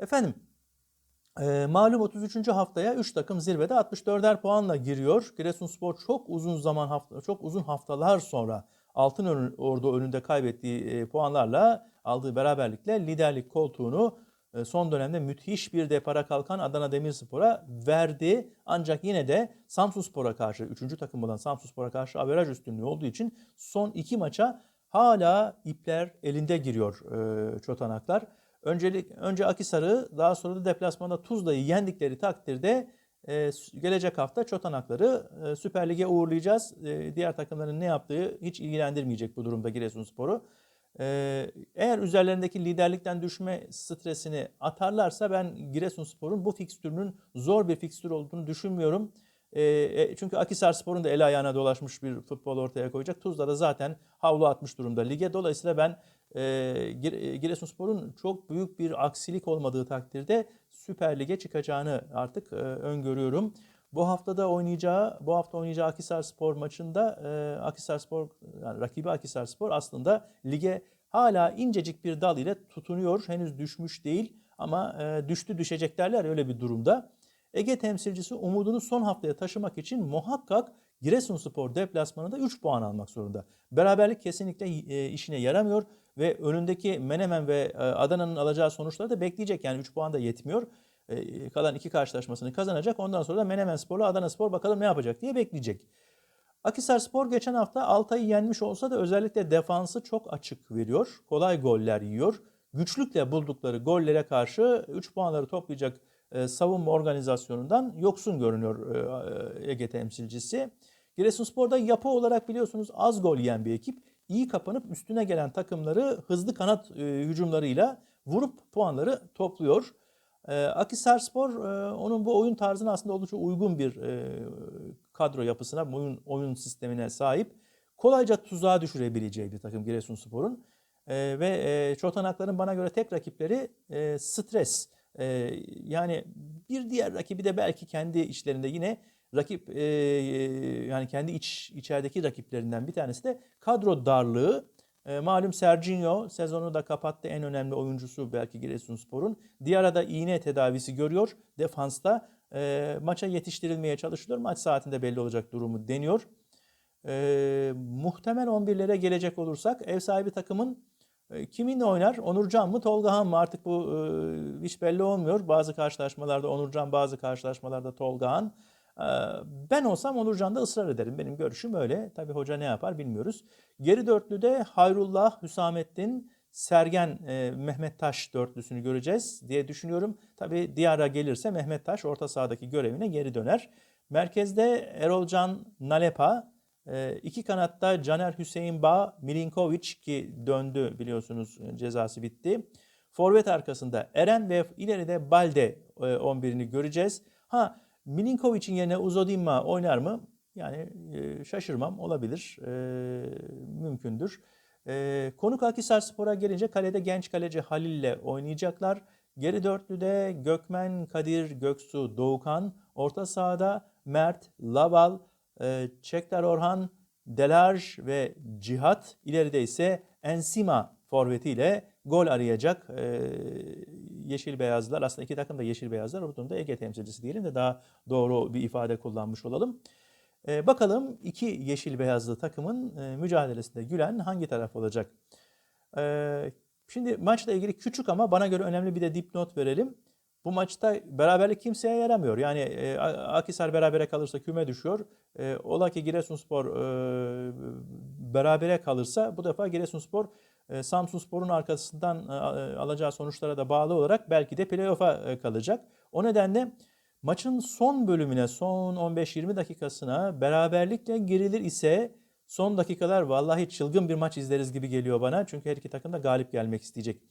Efendim e, malum 33. haftaya 3 takım zirvede 64'er puanla giriyor. Giresunspor çok uzun zaman hafta çok uzun haftalar sonra Altın Ordu önünde kaybettiği e, puanlarla aldığı beraberlikle liderlik koltuğunu e, son dönemde müthiş bir depara kalkan Adana Demirspor'a verdi. Ancak yine de Samsunspor'a karşı 3. takım olan Samsunspor'a karşı averaj üstünlüğü olduğu için son iki maça hala ipler elinde giriyor e, çotanaklar. Öncelik önce Akisar'ı daha sonra da deplasmanda Tuzla'yı yendikleri takdirde e, gelecek hafta çotanakları e, Süper Lig'e uğurlayacağız. E, diğer takımların ne yaptığı hiç ilgilendirmeyecek bu durumda Giresunspor'u. E, eğer üzerlerindeki liderlikten düşme stresini atarlarsa ben Giresunspor'un bu fikstürünün zor bir fikstür olduğunu düşünmüyorum. E, e, çünkü Akisar Spor'un da eli ayağına dolaşmış bir futbol ortaya koyacak. Tuzla da zaten havlu atmış durumda lige. Dolayısıyla ben e, Gire- Giresunspor'un çok büyük bir aksilik olmadığı takdirde Süper Lig'e çıkacağını artık e, öngörüyorum. Bu haftada oynayacağı, bu hafta oynayacağı Akisar Spor maçında e, Akisar Spor, yani rakibi Akisar Spor aslında lige hala incecik bir dal ile tutunuyor. Henüz düşmüş değil ama e, düştü düşecek derler öyle bir durumda. Ege temsilcisi umudunu son haftaya taşımak için muhakkak Giresunspor deplasmanında 3 puan almak zorunda. Beraberlik kesinlikle e, işine yaramıyor ve önündeki Menemen ve e, Adana'nın alacağı sonuçları da bekleyecek. Yani 3 puan da yetmiyor. E, kalan iki karşılaşmasını kazanacak. Ondan sonra da Menemen Spor'la Adana Spor bakalım ne yapacak diye bekleyecek. Akhisar Spor geçen hafta Altay'ı yenmiş olsa da özellikle defansı çok açık veriyor. Kolay goller yiyor. Güçlükle buldukları gollere karşı 3 puanları toplayacak e, savunma organizasyonundan yoksun görünüyor e, Ege temsilcisi. Giresunspor'da yapı olarak biliyorsunuz az gol yiyen bir ekip. İyi kapanıp üstüne gelen takımları hızlı kanat e, hücumlarıyla vurup puanları topluyor. E, Akhisarspor e, onun bu oyun tarzına aslında oldukça uygun bir e, kadro yapısına, oyun, oyun sistemine sahip. Kolayca tuzağa düşürebileceği bir takım Giresunspor'un. E, ve e, çotanakların bana göre tek rakipleri e, stres. E, yani bir diğer rakibi de belki kendi içlerinde yine rakip e, yani kendi iç içerideki rakiplerinden bir tanesi de kadro darlığı. E, malum Serginho sezonu da kapattı en önemli oyuncusu belki Giresunspor'un. Diarra da iğne tedavisi görüyor defansta. E, maça yetiştirilmeye çalışılıyor. Maç saatinde belli olacak durumu deniyor. E, muhtemel 11'lere gelecek olursak ev sahibi takımın kiminle oynar? Onurcan mı Tolgahan mı? Artık bu e, hiç belli olmuyor. Bazı karşılaşmalarda Onurcan, bazı karşılaşmalarda Tolgahan. E, ben olsam Onurcan'da ısrar ederim. Benim görüşüm öyle. Tabii hoca ne yapar bilmiyoruz. Geri dörtlüde Hayrullah, Hüsamettin, Sergen, e, Mehmet Taş dörtlüsünü göreceğiz diye düşünüyorum. Tabii Diyar'a gelirse Mehmet Taş orta sahadaki görevine geri döner. Merkezde Erolcan Nalepa, e, iki kanatta Caner Hüseyin Bağ, Milinkovic ki döndü biliyorsunuz e, cezası bitti. Forvet arkasında Eren ve ileride Balde e, 11'ini göreceğiz. Ha Milinkovic'in yerine Uzodinma oynar mı? Yani e, şaşırmam olabilir. E, mümkündür. E, konuk Akhisar Spor'a gelince kalede genç kaleci Halil ile oynayacaklar. Geri dörtlüde Gökmen, Kadir, Göksu, Doğukan. Orta sahada Mert, Laval, e, Çektar Orhan, Delarj ve Cihat. İleride ise Ensima forvetiyle gol arayacak e, yeşil beyazlar. Aslında iki takım da yeşil beyazlar. Bu durumda Ege temsilcisi diyelim de daha doğru bir ifade kullanmış olalım. E, bakalım iki yeşil beyazlı takımın e, mücadelesinde gülen hangi taraf olacak? Şimdi maçla ilgili küçük ama bana göre önemli bir de dipnot verelim. Bu maçta beraberlik kimseye yaramıyor. Yani e, Akhisar berabere kalırsa küme düşüyor. E, ola ki Giresunspor e, berabere kalırsa bu defa Giresunspor e, Samsunspor'un arkasından e, alacağı sonuçlara da bağlı olarak belki de playoff'a e, kalacak. O nedenle maçın son bölümüne, son 15-20 dakikasına beraberlikle girilir ise son dakikalar vallahi çılgın bir maç izleriz gibi geliyor bana. Çünkü her iki takım da galip gelmek isteyecek.